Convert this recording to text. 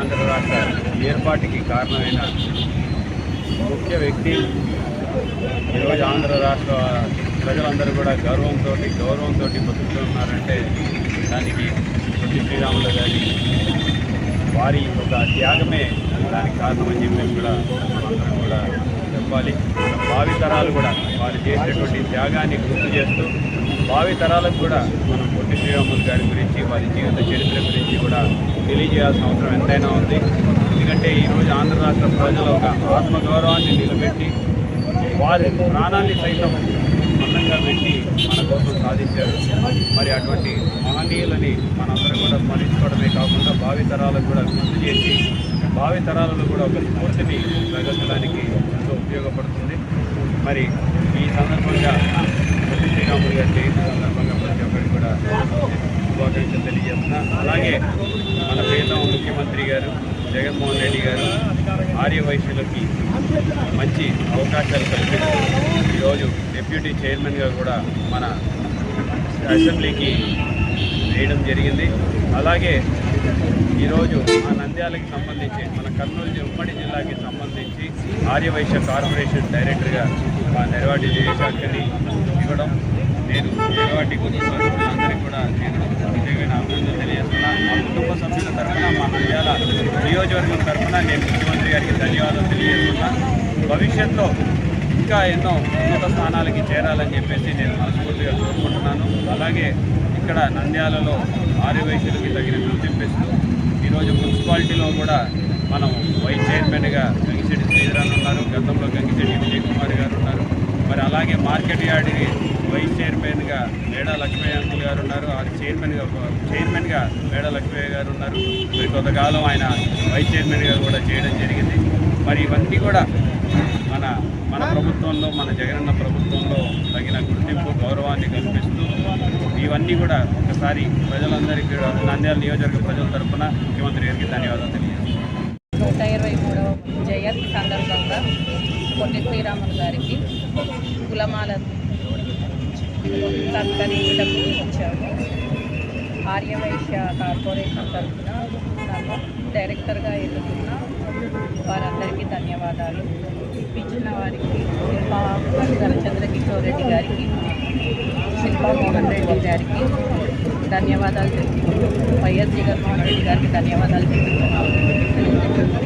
ఆంధ్ర రాష్ట్ర ఏర్పాటుకి కారణమైన ముఖ్య వ్యక్తి ఈరోజు ఆంధ్ర రాష్ట్ర ప్రజలందరూ కూడా గౌరవంతో గౌరవంతో బతుకుతున్నారంటే దానికి పొట్టి శ్రీరాములు గారి వారి ఒక త్యాగమే దానికి కారణమని చెప్పేసి కూడా మనందరం కూడా చెప్పాలి. భావి తరాలు కూడా వారు చేసినటువంటి త్యాగాన్ని గుర్తు చేస్తూ భావి తరాలకు కూడా మనం పొట్టి శ్రీరాములు గారి గురించి వారి జీవిత చరిత్ర గురించి కూడా తెలియజేయాల్సిన అవసరం ఎంతైనా ఉంది. ఎందుకంటే ఈరోజు ఆంధ్ర రాష్ట్ర ప్రజల ఒక ఆత్మగౌరవాన్ని నిలబెట్టి వారి ప్రాణాన్ని సైతం అందంగా పెట్టి మన కోసం సాధించారు. మరి అటువంటి మహనీయులని మనందరం స్మరించుకోవడమే కాకుండా భావి తరాలకు కూడా గుర్తు చేసి భావి తరాలలో కూడా ఒక స్ఫూర్తిని ప్రగతించడానికి ఎంతో ఉపయోగపడుతుంది. మరి ఈ సందర్భంగా పొట్టి శ్రీరాములు గారి జయంతి సందర్భంగా ప్రతి ఒక్కరికి కూడా శుభాకాంక్షలు తెలియజేస్తున్నా. అలాగే మన ప్రియతమ ముఖ్యమంత్రి గారు జగన్మోహన్ రెడ్డి గారు ఆర్య వైశ్యులకి మంచి అవకాశాలు కల్పిస్తూ ఈరోజు డిప్యూటీ చైర్మన్గా కూడా మన అసెంబ్లీకి చేయడం జరిగింది. అలాగే ఈరోజు ఆ నంద్యాలకి సంబంధించి మన కర్నూలు ఉమ్మడి జిల్లాకి సంబంధించి ఆర్యవైశ్య కార్పొరేషన్ డైరెక్టర్గా మా నెరవాటి విజయశాఖని ఇవ్వడం. నేను నెరవాటి కుటుంబాలందరికీ కూడా నేను ప్రత్యేకమైన అభివృద్ధి తెలియజేస్తున్నా. మా కుటుంబ సభ్యుల తరఫున మా నంద్యాల నియోజకవర్గం తరఫున నేను ముఖ్యమంత్రి గారికి ధన్యవాదాలు తెలియజేస్తున్నా. భవిష్యత్తులో ఇంకా ఎన్నో ఉన్నత స్థానాలకి చేరాలని చెప్పేసి నేను మనస్ఫూర్తిగా కోరుకుంటున్నాను. అలాగే ఇక్కడ నంద్యాలలో ఆర్యవైశ్యులకి తగిన గుర్తింపిస్తూ ఈరోజు మున్సిపాలిటీలో కూడా మనం వైస్ చైర్మన్గా గంగిశెట్టి శ్రీధరన్ ఉన్నారు గతంలో గంగిశెట్టి విజయ్ కుమార్ గారు ఉన్నారు. మరి అలాగే మార్కెట్ యార్డ్కి వైస్ చైర్మన్గా మేడా లక్ష్మయ్య అంకుల్ గారు ఉన్నారు ఆ చైర్మన్గా చైర్మన్గా మేడా లక్ష్మయ్య గారు ఉన్నారు. మరి కొంతకాలం ఆయన వైస్ చైర్మన్గా కూడా చేయడం జరిగింది. మరి ఇవన్నీ కూడా మన మన ప్రభుత్వంలో మన జగనన్న ప్రభుత్వంలో తగిన గుర్తింపు గౌరవాన్ని కల్పిస్తూ ఇవన్నీ కూడా ఒకసారి ప్రజలందరికీ నంద్యాల నియోజకవర్గ ప్రజల తరఫున ముఖ్యమంత్రి గారికి ధన్యవాదాలు తెలియజేస్తున్నాను. నూట ఇరవై మూడవ జయంతి సందర్భంగా పొట్టి శ్రీరాములు గారికి కులమాల సత్కరించటకు వచ్చాము ఆర్యవైశ్య కార్పొరేషన్ తరఫున నన్ను డైరెక్టర్గా ఎదుగుతున్న వారందరికీ ధన్యవాదాలు. ఇప్పించిన వారికి శిల్పా చంద్రకిషోర్ రెడ్డి గారికి శిల్పా మోహన్ రెడ్డి గారికి ధన్యవాదాలు తెలుపుకుంటూ వైఎస్ జగన్మోహన్ రెడ్డి గారికి ధన్యవాదాలు తెలుపుతున్నాను